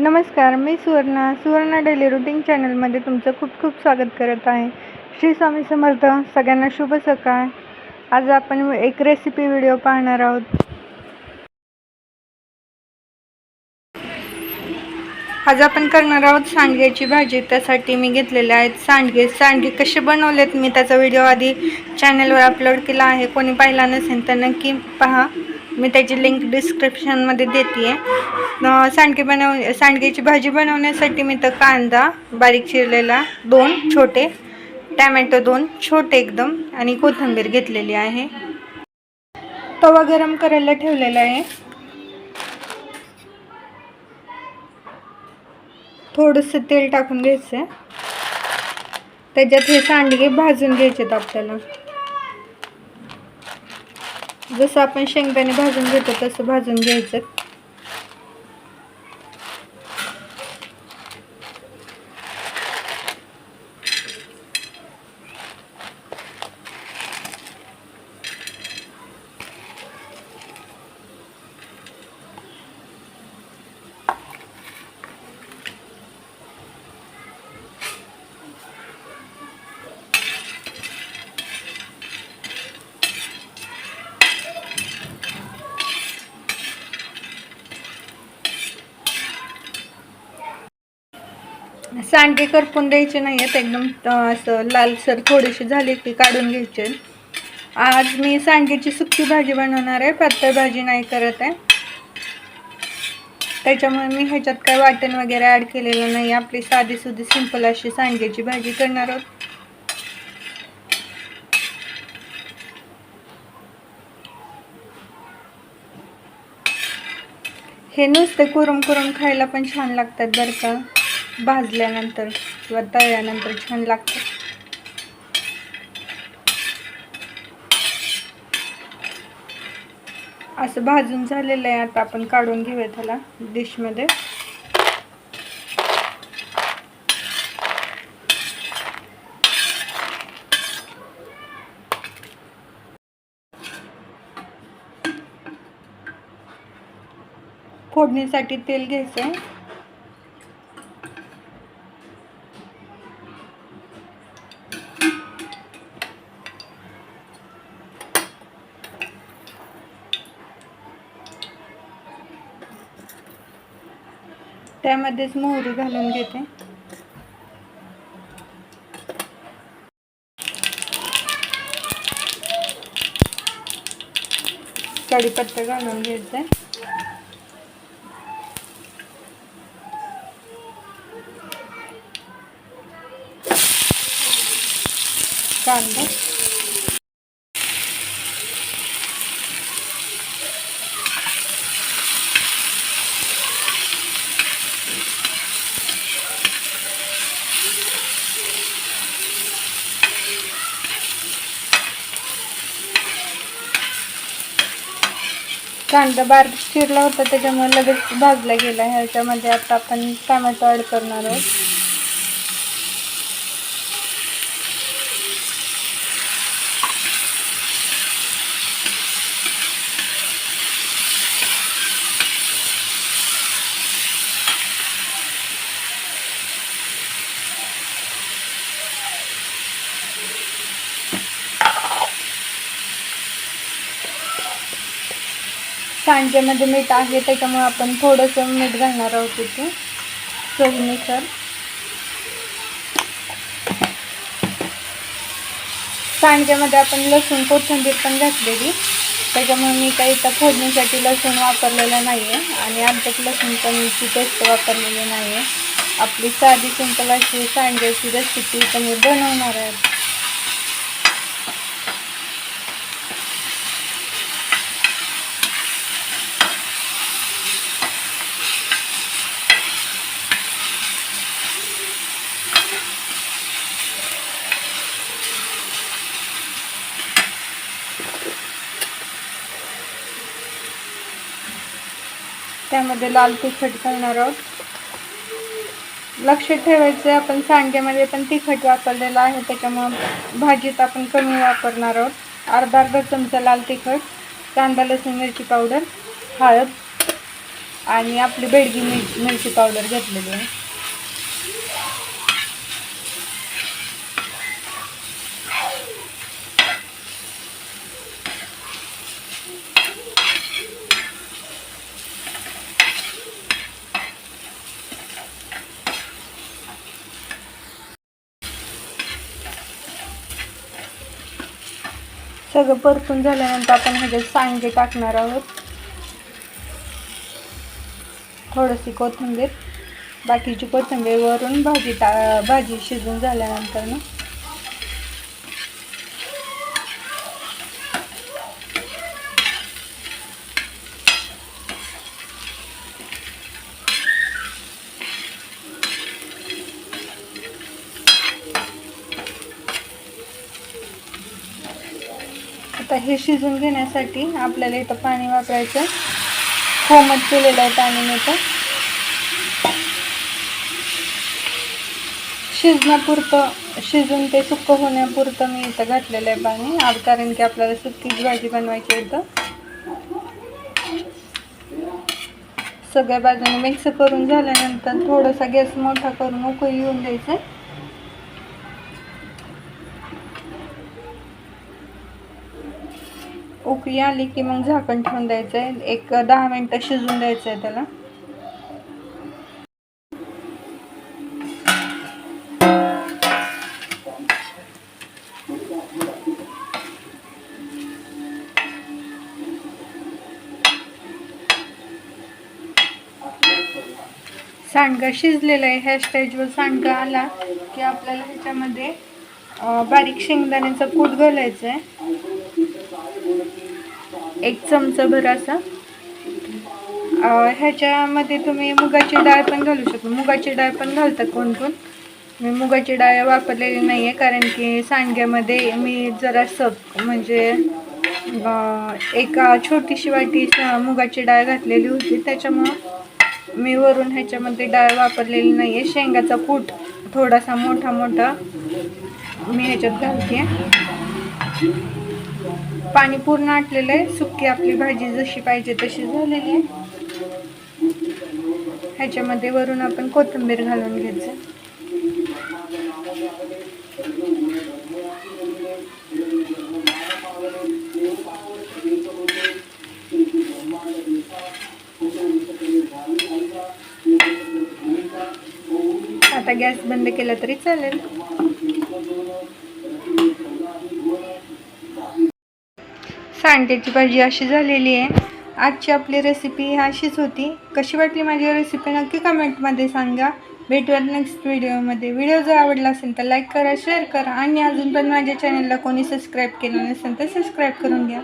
नमस्कार मी Suvarna. Suvarna daily routine चॅनलमध्ये तुमचं खूप खूप स्वागत करत आहे. श्री स्वामी समर्थ सगळ्यांना शुभ सकाळ. आज आपण एक रेसिपी व्हिडिओ पाहणार आहोत. आज आपण करणार आहोत सांडग्याची भाजी. त्यासाठी मी घेतलेले आहेत सांडगे. सांडगे कसे बनवलेत मी त्याचा व्हिडिओ आधी चॅनलवर अपलोड केला आहे. कोणी पाहिला नसेल तर नक्की पहा. मी त्याची लिंक डिस्क्रिप्शनमध्ये देते आहे सांडगे बनव सांडगेची भाजी बनवण्यासाठी मी तर कांदा बारीक चिरलेला दोन छोटे टॅमॅटो दोन छोटे एकदम आणि कोथिंबीर घेतलेली आहे. तवा गरम करायला ठेवलेला आहे. थोडंसं तेल टाकून घ्यायचं त्याच्यात हे सांडगे भाजून घ्यायचेत आपल्याला. जसं आपण शेंगदाणे भाजून घेतो तसं भाजून घ्यायचं. सांडगे करपून द्यायचे नाही आहेत. एकदम असं लालसर थोडीशी झाली की काढून घ्यायचे. आज मी सांगेची सुकी भाजी बनवणार आहे. पातळ भाजी नाही करत आहे. त्याच्यामुळे मी ह्याच्यात काय वाटण वगैरे ॲड केलेलं नाही. आपली साधी सुधी सिंपल अशी सांडग्याची भाजी करणार आहोत. हे नुसते कुरम कुरम खायला पण छान लागतात बरं का. भाजल्यानंतर किंवा तळल्यानंतर छान लागतं. असं भाजून झालेलं आहे आता आपण काढून घेऊया त्याला डिशमध्ये. फोडणीसाठी तेल घ्यायचं आहे. त्यामध्येच मोहरी घालून घेते. कढीपत्ता घालून घ्यायचं कांदा. कांदा बारीक चिरला होता त्याच्यामुळे लगेच भाजला गेला. ह्याच्यामध्ये आता आपण टमॅटो ॲड करणार आहोत. सांजेमध्ये मीठ आहे त्याच्यामुळे आपण थोडंसं मीठ घालणार आहोत इथे. चवीनुसार सांजेमध्ये आपण लसूण कोथिंबीर पण घातलेली. त्याच्यामुळे मी काही इथं फोडणीसाठी लसूण वापरलेलं नाही आहे आणि आमच्यात लसूण पण पणची पेस्ट वापरलेली नाही आहे आपली साधी सिंपल अशी सांजेची रेसिपी तर मी बनवणार आहे त्यामध्ये लाल तिखट घालणार आहोत. लक्ष ठेवायचं आपण सांग्यामध्ये पण तिखट वापरलेलं आहे त्याच्यामुळं भाजीत आपण कमी वापरणार आहोत. अर्धा अर्धा चमचा लाल तिखट कांदा लसूण मिरची पावडर हळद आणि आपली बेडगी मिरची पावडर घेतलेली आहे. सगळं परतून झाल्यानंतर आपण ह्याच्यात सांडगे टाकणार आहोत थोडीशी कोथिंबीर बाकीची कोथिंबीर वरून भाजी टा भाजी शिजून झाल्यानंतर ना आता हे शिजून घेण्यासाठी आपल्याला इथं पाणी वापरायचं कोमट केलेलं आहे पाणी मी शिजण्यापुरतं शिजून ते सुक्क होण्यापुरतं मी इथं घातलेलं आहे पाणी. आज कारण की आपल्याला सुक्कीच भाजी बनवायची आहे इथं. सगळ्या बाजूने मिक्स करून झाल्यानंतर थोडासा गॅस मोठा करून उकळी येऊन द्यायचं उकळी आली की मग झाकण ठेवून द्यायचं आहे एक दहा मिनटं शिजून द्यायचं आहे त्याला. सांडगा शिजलेला आहे. ह्या स्टेजवर सांडगा आला की आपल्याला ह्याच्यामध्ये बारीक शेंगदाण्याचा कूट घालायचा आहे एक चमचाभर असा. ह्याच्यामध्ये तुम्ही मुगाची डाळ पण घालू शकता. मुगाची डाळ पण घालतात कोण कोण. मी मुगाची डाळ वापरलेली नाही आहे कारण की सांडग्यामध्ये मी जरा जरासं म्हणजे एका छोटीशी वाटी मुगाची डाळ घातलेली होती. त्याच्यामुळं मी वरून ह्याच्यामध्ये डाळ वापरलेली नाही आहे शेंगाचा कूट थोडासा मोठा मोठा मी ह्याच्यात घालते पाणी पूर्ण आटलेलं आहे. सुकी आपली भाजी जशी पाहिजे तशी झालेली आहे. ह्याच्यामध्ये वरून आपण कोथिंबीर घालून घ्यायचं. आता गॅस बंद केला तरी चालेल. सांडग्याची भाजी अशी झालेली आहे. आजची आपली रेसिपी अशीच होती. कशी वाटली माझी रेसिपी नक्की कमेंटमध्ये सांगा. भेटूयात नेक्स्ट व्हिडिओमध्ये व्हिडिओ जर आवडला असेल तर लाईक करा शेअर करा आणि अजून पण माझ्या चॅनलला कोणी सबस्क्राईब केलं नसेल तर सबस्क्राईब करून घ्या.